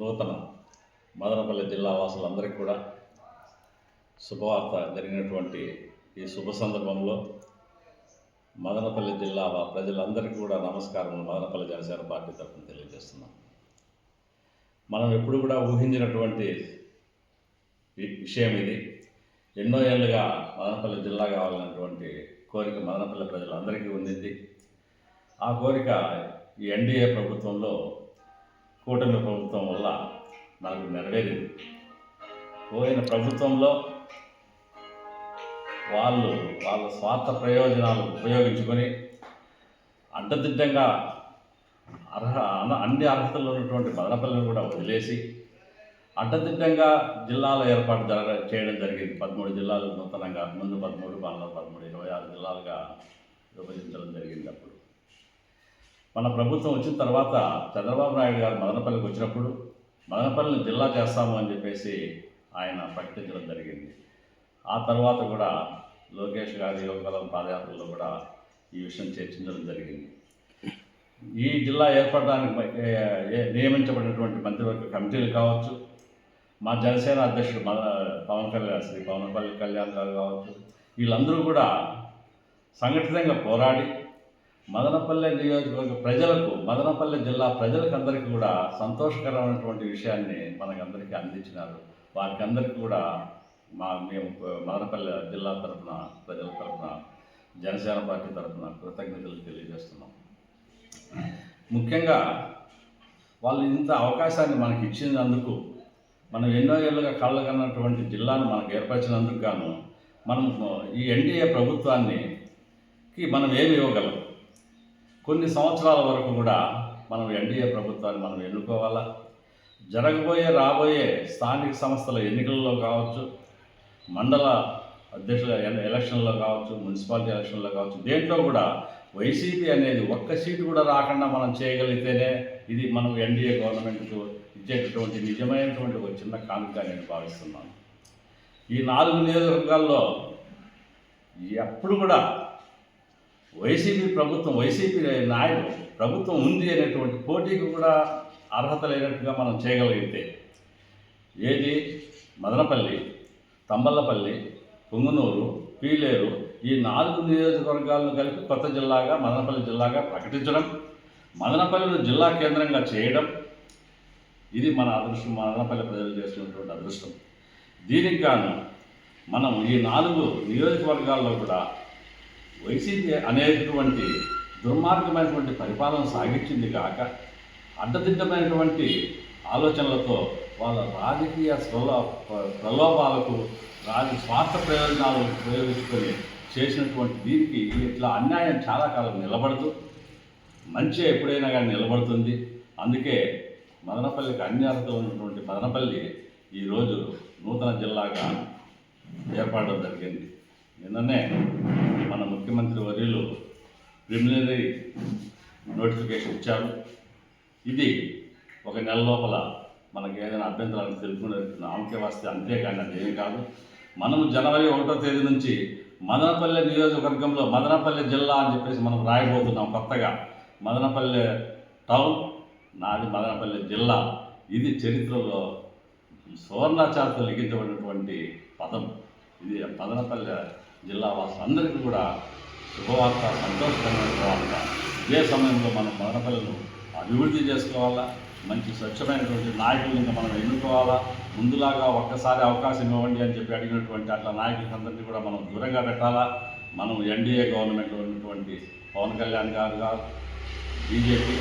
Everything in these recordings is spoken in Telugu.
నూతన మదనపల్లి జిల్లా వాసులందరికీ కూడా శుభవార్త జరిగినటువంటి ఈ శుభ సందర్భంలో మదనపల్లి జిల్లా ప్రజలందరికీ కూడా నమస్కారం మదనపల్లి జనసేన పార్టీ తరఫున తెలియజేస్తున్నాం. మనం ఎప్పుడు కూడా ఊహించినటువంటి విషయం ఇది. ఎన్నో ఏళ్ళుగా మదనపల్లి జిల్లా కావాలన్నటువంటి కోరిక మదనపల్లి ప్రజలందరికీ ఉండింది. ఆ కోరిక ఈ ఎన్డీఏ ప్రభుత్వంలో కూటమి ప్రభుత్వం వల్ల నాకు నెరవేరింది. పోయిన ప్రభుత్వంలో వాళ్ళు వాళ్ళ స్వార్థ ప్రయోజనాలు ఉపయోగించుకొని అడ్డదిడ్డంగా అర్హ అన్ని అర్హతలు ఉన్నటువంటి బదనపల్లిని కూడా వదిలేసి అడ్డదిడ్డంగా జిల్లాల ఏర్పాటు జరగ చేయడం జరిగింది. పదమూడు జిల్లాలు నూతనంగా ముందు పదమూడు పన్నెండు పదమూడు ఇరవై ఆరు జిల్లాలుగా విభజించడం జరిగింది అప్పుడు. మన ప్రభుత్వం వచ్చిన తర్వాత చంద్రబాబు నాయుడు గారు మదనపల్లికి వచ్చినప్పుడు మదనపల్లిని జిల్లా చేస్తాము అని చెప్పేసి ఆయన ప్రకటించడం జరిగింది. ఆ తర్వాత కూడా లోకేష్ గారి యువకలం పాదయాత్రలో కూడా ఈ విషయం చర్చించడం జరిగింది. ఈ జిల్లా ఏర్పడడానికి నియమించబడినటువంటి మంత్రివర్గ కమిటీలు కావచ్చు మా జనసేన అధ్యక్షుడు మన పవన్ కళ్యాణ్ శ్రీ పవన్ కళ్యాణ్ గారు కావచ్చు వీళ్ళందరూ కూడా సంఘటితంగా పోరాడి మదనపల్లె నియోజకవర్గ ప్రజలకు మదనపల్లె జిల్లా ప్రజలకు అందరికీ కూడా సంతోషకరమైనటువంటి విషయాన్ని మనకందరికీ అందించినారు. వారికి అందరికీ కూడా మా మేము మదనపల్లె జిల్లా తరఫున ప్రజల తరఫున జనసేన పార్టీ తరఫున కృతజ్ఞతలు తెలియజేస్తున్నాం. ముఖ్యంగా వాళ్ళు ఇంత అవకాశాన్ని మనకి ఇచ్చినందుకు మనం ఎన్నో ఏళ్ళుగా కళ్ళ కన్నటువంటి జిల్లాను మనకు ఏర్పరిచినందుకు గాను మనం ఈ ఎన్డీఏ ప్రభుత్వాన్ని మనం ఏమి ఇవ్వగలం? కొన్ని సంవత్సరాల వరకు కూడా మనం ఎన్డీఏ ప్రభుత్వాన్ని మనం ఎన్నుకోవాలా? జరగబోయే రాబోయే స్థానిక సంస్థల ఎన్నికల్లో కావచ్చు మండల అధ్యక్షుల ఎలక్షన్లో కావచ్చు మున్సిపాలిటీ ఎలక్షన్లో కావచ్చు దేంట్లో కూడా వైసీపీ అనేది ఒక్క సీటు కూడా రాకుండా మనం చేయగలిగితేనే ఇది మనం ఎన్డీఏ గవర్నమెంట్కు ఇచ్చేటటువంటి నిజమైనటువంటి ఒక చిన్న కానుక నేను భావిస్తున్నాను. ఈ నాలుగు నియోజకవర్గాల్లో ఎప్పుడు కూడా వైసీపీ ప్రభుత్వం వైసీపీ నాయకులు ప్రభుత్వం ఉంది అనేటువంటి పోటీకి కూడా అర్హత లేనట్టుగా మనం చేయగలిగితే ఏది? మదనపల్లి తంబల్లపల్లి పుంగనూరు పీలేరు ఈ నాలుగు నియోజకవర్గాలను కలిపి కొత్త జిల్లాగా మదనపల్లి జిల్లాగా ప్రకటించడం మదనపల్లిని జిల్లా కేంద్రంగా చేయడం ఇది మన అదృష్టం మదనపల్లి ప్రజలు చేసినటువంటి అదృష్టం. దీనికి గాను మనం ఈ నాలుగు నియోజకవర్గాల్లో కూడా వైసీపీ అనేటువంటి దుర్మార్గమైనటువంటి పరిపాలన సాగించింది కాక అడ్డదిడ్డమైనటువంటి ఆలోచనలతో వాళ్ళ రాజకీయ ప్రలోభాలకు రాజ స్వార్థ ప్రయోజనాలు ప్రయోగించుకొని చేసినటువంటి దీనికి ఇట్లా అన్యాయం చాలా కాలం నిలబడదు మంచి ఎప్పుడైనా కానీ నిలబడుతుంది. అందుకే మదనపల్లికి అన్ని అర్హతలు ఉన్నటువంటి మదనపల్లి ఈరోజు నూతన జిల్లాగా ఏర్పడడం జరిగింది. నిన్ననే ముఖ్యమంత్రి వర్యులు ప్రిలిమినరీ నోటిఫికేషన్ ఇచ్చారు. ఇది ఒక నెల లోపల మనకి ఏదైనా అభ్యంతరాలు తెలుపుకునే ఆమెకే వస్తే అంతేకాని అది ఏమీ కాదు. మనము జనవరి ఒకటో తేదీ నుంచి మదనపల్లె నియోజకవర్గంలో మదనపల్లె జిల్లా అని చెప్పేసి మనం రాయబోతున్నాం కొత్తగా. మదనపల్లె టౌన్ నాది మదనపల్లె జిల్లా. ఇది చరిత్రలో సువర్ణాచార్యతో లిఖించబడినటువంటి పదం. ఇది మదనపల్లె జిల్లా వాసులందరికీ కూడా శుభవార్త సంతోషకరమైన వార్త ఇదే సమయంలో మనం మదనపల్లెను అభివృద్ధి చేసుకోవాలా? మంచి స్వచ్ఛమైనటువంటి నాయకులను మనం ఎన్నుకోవాలా? ముందులాగా ఒక్కసారి అవకాశం ఇవ్వండి అని చెప్పి అడిగినటువంటి అట్లా నాయకులందరినీ కూడా మనం దూరంగా పెట్టాలా? మనం ఎన్డీఏ గవర్నమెంట్లో ఉన్నటువంటి పవన్ కళ్యాణ్ గారు గారు బీజేపీ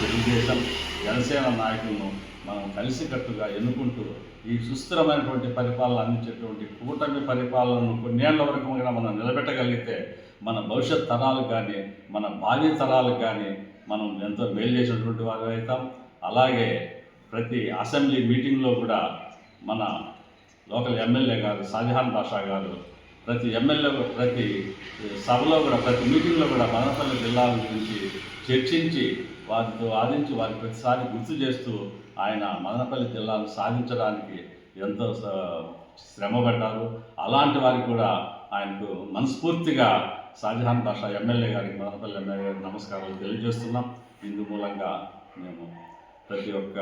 తెలుగుదేశం జనసేన నాయకులను మనం కలిసికట్టుగా ఎన్నుకుంటూ ఈ సుస్థిరమైనటువంటి పరిపాలన అందించేటువంటి కూటమి పరిపాలనను కొన్నేళ్ళ వరకు కూడా మనం నిలబెట్టగలిగితే మన భవిష్యత్ తరాలకు కానీ మన భావి తరాలకు కానీ మనం ఎంతో మేలు చేసినటువంటి వారు అవుతాం. అలాగే ప్రతి అసెంబ్లీ మీటింగ్లో కూడా మన లోకల్ ఎమ్మెల్యే గారు షాజహాన్ బాషా గారు ప్రతి ఎమ్మెల్యే ప్రతి సభలో కూడా ప్రతి మీటింగ్లో కూడా మదనపల్లి జిల్లాల గురించి చర్చించి వారితో వాదించి వారికి ప్రతిసారి గుర్తు చేస్తూ ఆయన మదనపల్లి జిల్లాను సాధించడానికి ఎంతో స- శ్రమ పడ్డారు అలాంటి వారికి కూడా ఆయనకు మనస్ఫూర్తిగా షాజహాన్ బాషా ఎమ్మెల్యే గారికి మదనపల్లి ఎమ్మెల్యే గారికి నమస్కారాలు తెలియజేస్తున్నాం. ఇందు మూలంగా మేము ప్రతి ఒక్క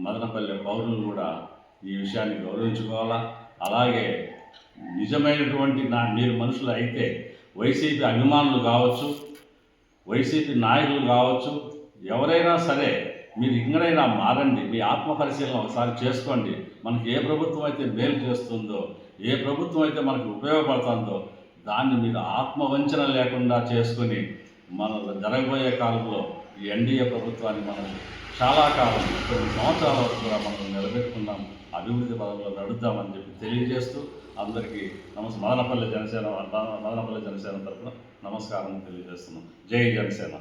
మదనపల్లె పౌరులు కూడా ఈ విషయాన్ని గౌరవించుకోవాలా? అలాగే నిజమైనటువంటి నా మీరు మనుషులు అయితే వైసీపీ అభిమానులు కావచ్చు వైసీపీ నాయకులు కావచ్చు ఎవరైనా సరే మీరు ఇంకనైనా మారండి మీ ఆత్మ పరిశీలన ఒకసారి చేసుకోండి. మనకి ఏ ప్రభుత్వం అయితే మేలు చేస్తుందో ఏ ప్రభుత్వం అయితే మనకు ఉపయోగపడుతుందో దాన్ని మీరు ఆత్మవంచన లేకుండా చేసుకొని మన జరగబోయే కాలంలో ఈ ఎన్డీఏ ప్రభుత్వాన్ని మనం చాలా కాలం కొన్ని సంవత్సరాల వరకు కూడా మనం నిలబెట్టుకుందాం అభివృద్ధి పదంలో నడుద్దామని చెప్పి తెలియజేస్తూ అందరికీ నమస్ మదనపల్లి జనసేన మదనపల్లి జనసేన తరఫున నమస్కారం తెలియజేస్తున్నాం. జై జనసేన.